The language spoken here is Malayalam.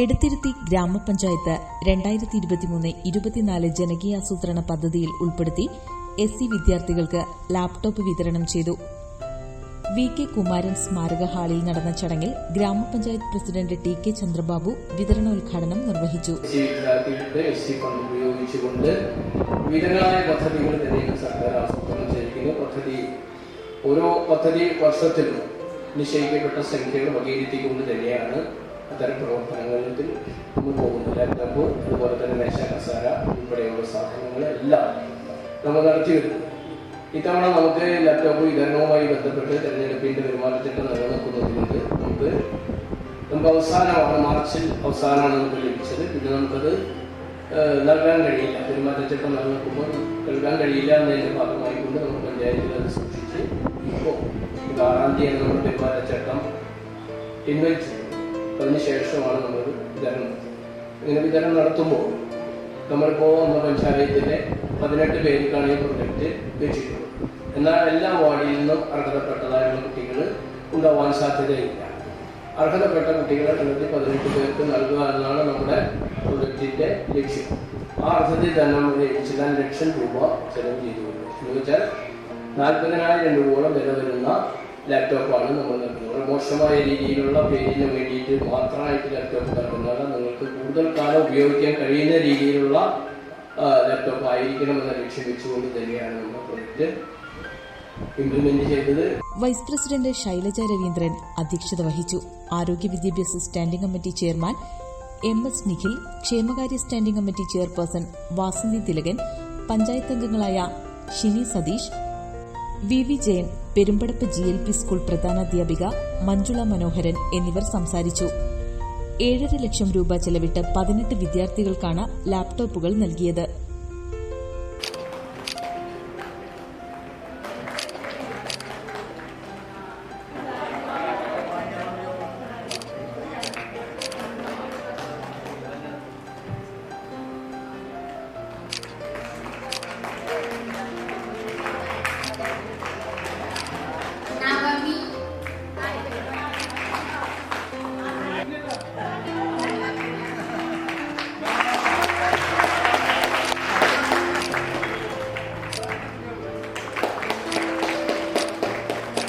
എടത്തിരുത്തി ഗ്രാമപഞ്ചായത്ത് രണ്ടായിരത്തി ഇരുപത്തിമൂന്ന് ഇരുപത്തിനാല് ജനകീയാസൂത്രണ പദ്ധതിയിൽ ഉൾപ്പെടുത്തി എസ് സി വിദ്യാർത്ഥികൾക്ക് ലാപ്ടോപ്പ് വിതരണം ചെയ്തു. വി കെ കുമാരൻ സ്മാരക ഹാളിൽ നടന്ന ചടങ്ങിൽ ഗ്രാമപഞ്ചായത്ത് പ്രസിഡന്റ് ടി കെ ചന്ദ്രബാബു വിതരണോദ്ഘാടനം നിർവഹിച്ചു. പദ്ധതികൾ സർക്കാർ ഓരോ പദ്ധതി വർഷത്തിലും നിശ്ചയിക്കപ്പെട്ട സംഖ്യകൾ വകയിരുത്തിക്കൊണ്ട് തന്നെയാണ് അത്തരം പ്രവർത്തനങ്ങളിൽ നമ്മൾ പോകുന്നില്ല. ലാപ്ടോപ്പ് അതുപോലെ തന്നെ മേശ കസാര ഉൾപ്പെടെയുള്ള സാധനങ്ങളെല്ലാം നമ്മൾ നടത്തി വരുന്നത് ഇത്തവണ നമുക്ക് ലാപ്ടോപ്പ് വിതരണവുമായി ബന്ധപ്പെട്ട് തെരഞ്ഞെടുപ്പിന്റെ വരുമാനത്തിന്റെ നിലനിൽക്കുന്നതുകൊണ്ട് നമുക്ക് നമുക്ക് അവസാനമാണ് മാർച്ചിൽ അവസാനമാണ് നമുക്ക് ലഭിച്ചത്. പിന്നെ നമുക്കത് നൽകാൻ കഴിയില്ല. പെരുമാറ്റച്ചട്ടം നിലനിൽക്കുമ്പോൾ നൽകാൻ കഴിയില്ല എന്നതിന്റെ ഭാഗമായിക്കൊണ്ട് നമ്മൾ പഞ്ചായത്തിൽ അത് സൂക്ഷിച്ച് ഇപ്പോൾ ആറാം തീയതി നമ്മൾ പെരുമാറ്റച്ചട്ടം പിൻവലിച്ചത്. അതിനുശേഷമാണ് നമ്മൾ വിതരണം. ഇങ്ങനെ വിതരണം നടത്തുമ്പോൾ നമ്മളിപ്പോൾ നമ്മുടെ പഞ്ചായത്തിലെ പതിനെട്ട് പേർക്കാണ് ഈ പ്രൊജക്റ്റ് വെച്ചിട്ടുള്ളത്. എന്നാൽ എല്ലാ വാർഡിൽ നിന്നും അർഹതപ്പെട്ടതായുള്ള കുട്ടികൾ ഉണ്ടാവാൻ സാധ്യതയില്ല. അർഹതപ്പെട്ട കുട്ടികളെ കണ്ടെത്തി പതിനെട്ട് പേർക്ക് നൽകുക എന്നാണ് നമ്മുടെ പ്രൊജക്റ്റിന്റെ ലക്ഷ്യം. ആ അർത്ഥത്തിൽ തന്നെ നമ്മൾ ചില ലക്ഷം രൂപ ചെലവ് ചെയ്തു എന്ന് വെച്ചാൽ നാൽപ്പതിനായിരം രൂപയോളം വില വരുന്ന ലാപ്ടോപ്പാണ് നമ്മൾ നൽകുന്നത്. മോശമായ രീതിയിലുള്ള പേരിന് വേണ്ടിയിട്ട് മാത്രമായിട്ട് ലാപ്ടോപ്പ് നൽകുന്നതല്ല നിങ്ങൾക്ക് കൂടുതൽ കാലം ഉപയോഗിക്കാൻ കഴിയുന്ന രീതിയിലുള്ള ലാപ്ടോപ്പ് ആയിരിക്കണമെന്ന ലക്ഷ്യം വെച്ചുകൊണ്ട് തന്നെയാണ് നമ്മൾ പ്രൊജക്റ്റ് ഇംപ്ലിമെന്റ് ചെയ്തത്. വൈസ് പ്രസിഡന്റ് ശൈലജ രവീന്ദ്രൻ അധ്യക്ഷത വഹിച്ചു. ആരോഗ്യ വിദ്യാഭ്യാസ standing committee chairman M S Nikhil ക്ഷേമകാര്യ standing committee chairperson Vasanthi Thilakan panchayat അംഗങ്ങളായ Shini Satheesh V V Jayan Perumpadappu G L P school പ്രധാനാധ്യാപിക Manjula Manoharan എന്നിവർ സംസാരിച്ചു. ഏഴര ലക്ഷം രൂപ ചെലവിട്ട് പതിനെട്ട് വിദ്യാർത്ഥികൾക്കാണ് ലാപ്ടോപ്പുകൾ നൽകിയത്.